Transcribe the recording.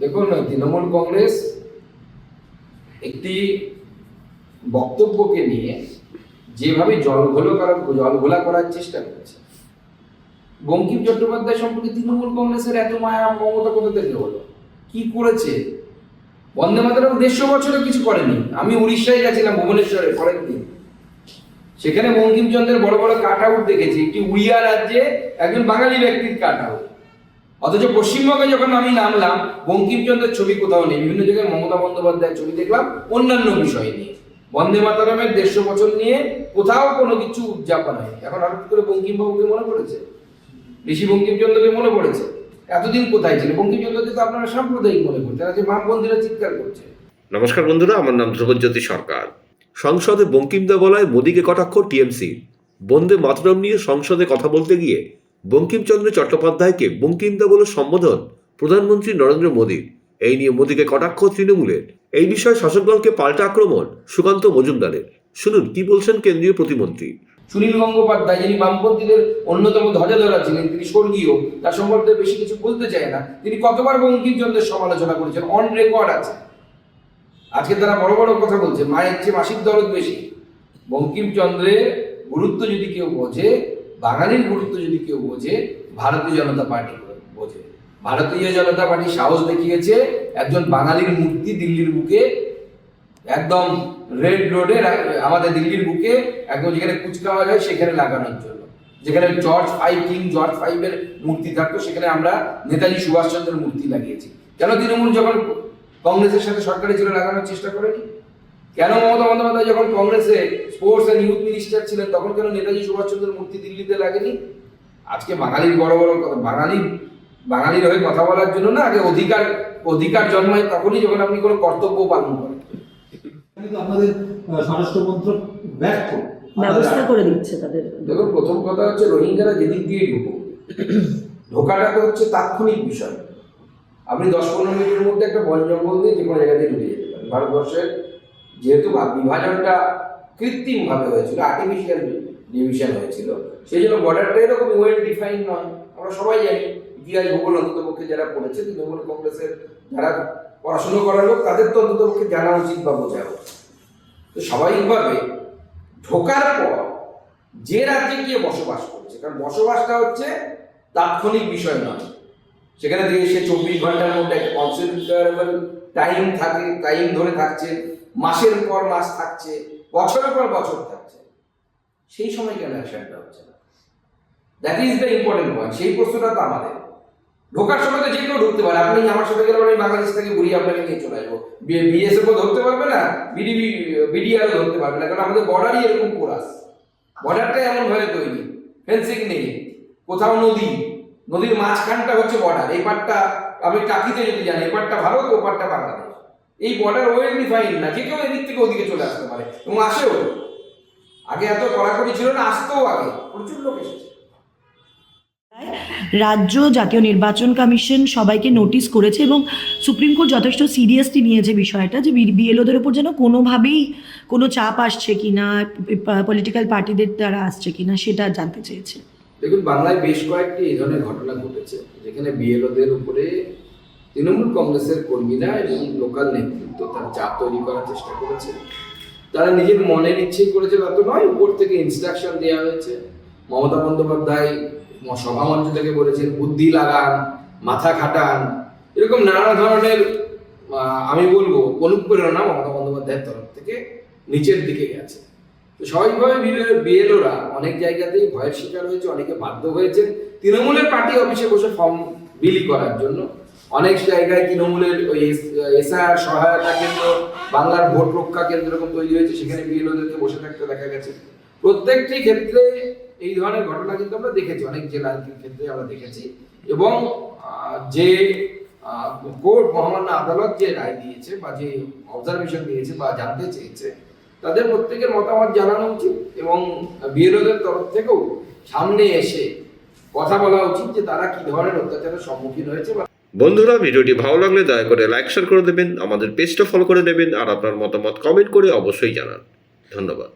দেখুন, তৃণমূল কংগ্রেস একটি বক্তব্যকে নিয়ে যেভাবে জল ঘোলো করার জল ঘোলা করার চেষ্টা করেছে। বঙ্কিম চট্টোপাধ্যায় সম্পর্কে তৃণমূল কংগ্রেসের এত মায়া, মমতা কোথা থেকে হলো? কি করেছে? বন্দে মাতরম দেড়শো বছরে কিছু করেনি। আমি উড়িষ্যায় গেছিলাম, ভুবনেশ্বরে, পরের দিন। সেখানে বঙ্কিমচন্দ্রের বড় বড় কাট আউট দেখেছি। একটি উড়িয়া রাজ্যে একজন বাঙালি ব্যক্তির কাট আউট। অথচ পশ্চিমবঙ্গে যখন আমি নামলাম, বঙ্কিমচন্দ্রের ছবি কোথাও নেই। বিভিন্ন জায়গায় মমতা বন্দ্যোপাধ্যায়ের ছবি দেখলাম, অন্যান্য বিষয় নিয়ে। বন্দে মাতারামের দেড়শো বছর নিয়ে কোথাও কোনো কিছু উদযাপন হয়নি। এখন হঠাৎ করে বঙ্কিমবাবুকে মনে পড়েছে? ঋষি বঙ্কিমচন্দ্রকে মনে পড়েছে? এতদিন কোথায় ছিল বঙ্কিমচন্দ্রকে তো আপনারা সাম্প্রদায়িক মনে করছেন। আজকে বামপন্থীরা চিৎকার করছে। নমস্কার বন্ধুরা, আমার নাম ধ্রুবজ্যোতি সরকার। সংসদে বঙ্কিমদা বলায় মোদীকে কটাক্ষ টিএমসি। বন্দে মাতরম নিয়ে সংসদে কথা বলতে গিয়ে বঙ্কিমচন্দ্র চট্টোপাধ্যায়কে বঙ্কিমদা বলে সম্বোধন প্রধানমন্ত্রী নরেন্দ্র মোদীর এই নিয়ে মোদীকে কটাক্ষ তৃণমূলের। এই বিষয়ে শাসক দলকে পাল্টা আক্রমণ সুকান্ত মজুমদারের। শুনুন, কি বলছেন কেন্দ্রীয় প্রতিমন্ত্রী? সুনীল গঙ্গোপাধ্যায়, যিনি বামপন্থীদের অন্যতম ধ্বজাধরা ছিলেন তিনি স্বর্গীয়, তার সম্পর্কে বেশি কিছু বলতে চায় না। তিনি কতবার বঙ্কিমচন্দ্রের সমালোচনা করেছেন অন রেকর্ড আছে। আজকে তারা বড় বড় কথা বলছে, মায়ের চেয়ে মাসির দরদ বেশি। বঙ্কিমচন্দ্রের গুরুত্ব যদি কেউ বোঝে বাঙালির গুরুত্ব যদি কেউ বোঝে, ভারতীয় জনতা পার্টি বোঝে। ভারতীয় জনতা পার্টি সাহস দেখিয়েছে, একজন বাঙালির মূর্তি দিল্লির বুকে, একদম রেড রোডে, আমাদের দিল্লির বুকে, একদম যেখানে কুচকাওয়াজ যায় সেখানে লাগানোর জন্য। যেখানে জর্জ ফাইভ কিং জর্জ ফাইভের মূর্তি থাকতো, সেখানে আমরা নেতাজি সুভাষচন্দ্রের মূর্তি লাগিয়েছি। কেন তৃণমূল যখন কংগ্রেসের সাথে সরকারি ছিল লাগানোর চেষ্টা করেনি? কেন মমতা বন্দ্যোপাধ্যায় যখন কংগ্রেসে স্পোর্টস অ্যান্ড ইউথ মিনিস্টার ছিলেন তখন কেন নেতাজি সুভাষচন্দ্রের মূর্তি দিল্লিতে লাগেনি? আজকে বাঙালির বড় বড় কথা বাঙালি বাঙালির হয়ে কথা বলার জন্য না আগে অধিকার অধিকার জন্মায় তখনই যখন আপনি কোনো কর্তব্য পালন করেন। আমাদের স্বরাষ্ট্র মন্ত্রক ব্যর্থ। ব্যবস্থা করে দিচ্ছে তাদের। দেখুন প্রথম কথা হচ্ছে রোহিঙ্গারা যেদিক দিয়ে ঢুকুক ঢোকাটা তো হচ্ছে তাৎক্ষণিক বিষয়। আপনি দশ পনেরো মিনিটের মধ্যে একটা বন জঙ্গল দিয়ে যে কোনো জায়গাতে ঢুকে যেতে পারেন। ভারতবর্ষের যেহেতু বিভাজনটা কৃত্রিমভাবে হয়েছিল আর্টিফিশিয়াল ডিভিশন হয়েছিল, সেই জন্য বর্ডারটা এরকম ওয়েল ডিফাইন নয়। আমরা সবাই জানি, ইতিহাস ভূগোল অন্ততপক্ষে যারা পড়েছে, তৃণমূল কংগ্রেসের যারা পড়াশুনো করার লোক, তাদের তো অন্ততপক্ষে জানা উচিত বা বোঝা উচিত। তো স্বাভাবিকভাবে ঢোকার পর যে রাজ্যে গিয়ে বসবাস করছে, কারণ বসবাসটা হচ্ছে তাৎক্ষণিক বিষয় নয় সেখানে দিয়ে সে চব্বিশ ঘণ্টার মধ্যে একটা কনসিডারেবল টাইম থাকে টাইম ধরে থাকছে, মাসের পর মাস থাকছে, বছরের পর বছর থাকছে। সেই সময় কেন অ্যাকশনটা হচ্ছে না? That is the important point সেই প্রশ্নটা তো আমাদের। ঢোকার সময় তো যে কেউ ঢুকতে পারে। আপনি আমার সাথে গেলে আমি বাংলাদেশ থেকে ঘুরিয়ে আপনাকে নিয়ে চলে আসব। বিএসএফ ধরতে পারবে না বিডিবি বিডিআরও ধরতে পারবে না, কারণ আমাদের বর্ডারই এরকম কোরাস বর্ডারটা এমন ভাবে তৈরি। ফেন্সিং নেই। কোথাও নদী। নদীর মাঝখানটা হচ্ছে বর্ডার এই পারটা আমি টাকিতে যদি জানি, এই পারটা ভারত, ও পারটা বাংলাদেশ। এই বর্ডার ওয়েল ডিফাইন না, যে কেউ এদিক থেকে ওদিকে চলে আসতে পারে, এবং আসেও। আগে এত কড়াকড়ি ছিল না, আসতেও আগে। প্রচুর লোক এসেছে। রাজ্য জাতীয় নির্বাচন কমিশন সবাইকে নোটিশ করেছে এবং সুপ্রিম কোর্ট যথেষ্ট সিরিয়াসলি নিয়েছে বিষয়টা যে বিএলওদের উপর যেন কোনোভাবেই কোনো চাপ আসছে কিনা পলিটিক্যাল পার্টিদের দ্বারা আসছে কি না সেটা জানতে চেয়েছে। দেখুন, বাংলায় বেশ কয়েকটি এই ধরনের ঘটনা ঘটেছে, যেখানে বিএলওদের উপরে তৃণমূল কংগ্রেসের কর্মীরা এবং লোকাল নেতৃত্ব তার চাপ তৈরি করার চেষ্টা করেছে। তারা নিজের মনের ইচ্ছেই করেছে তা তো নয়, উপর থেকে ইনস্ট্রাকশন দেওয়া হয়েছে। মমতা বন্দ্যোপাধ্যায় সভামঞ্চ থেকে বলেছেন, বুদ্ধি লাগান, মাথা খাটান। এরকম নানা ধরনের আমি বলব, অনুপ্রেরণা মমতা বন্দ্যোপাধ্যায়ের তরফ থেকে নিচের দিকে গেছে। তো স্বাভাবিকভাবে বিএলওরা অনেক জায়গাতেই ভয়ের শিকার হয়েছে, অনেকে বাধ্য হয়েছে তৃণমূলের পার্টি অফিসে বসে ফর্ম বিলি করার জন্য। অনেক জায়গায় তৃণমূলের ওই এসআর, সহায়তা কেন্দ্র, বাংলার ভোট রক্ষা কেন্দ্র এরকম তৈরি হয়েছে, সেখানে বিএলওদেরকে বসে থাকতে দেখা গেছে। প্রত্যেকটি ক্ষেত্রে এই ধরনের ঘটনা কিন্তু আমরা দেখেছি, অনেক জেলার ক্ষেত্রে আমরা দেখেছি। এবং যে কোর্ট মহামান্য আদালত যে রায় দিয়েছে বা যে অবজারভেশন দিয়েছে বা জানতে চেয়েছে তাদের প্রত্যেকের মতামত জানানো উচিত এবং বিএলওদের তরফ থেকেও সামনে এসে কথা বলা উচিত যে তারা কি ধরনের অত্যাচারের সম্মুখীন হয়েছে বন্ধুরা, ভিডিওটি ভালো লাগলে দয়া করে লাইক, শেয়ার করে দেবেন, আমাদের পেজটা ফলো করে দেবেন, আর আপনার মতামত কমেন্ট করে অবশ্যই জানান। ধন্যবাদ।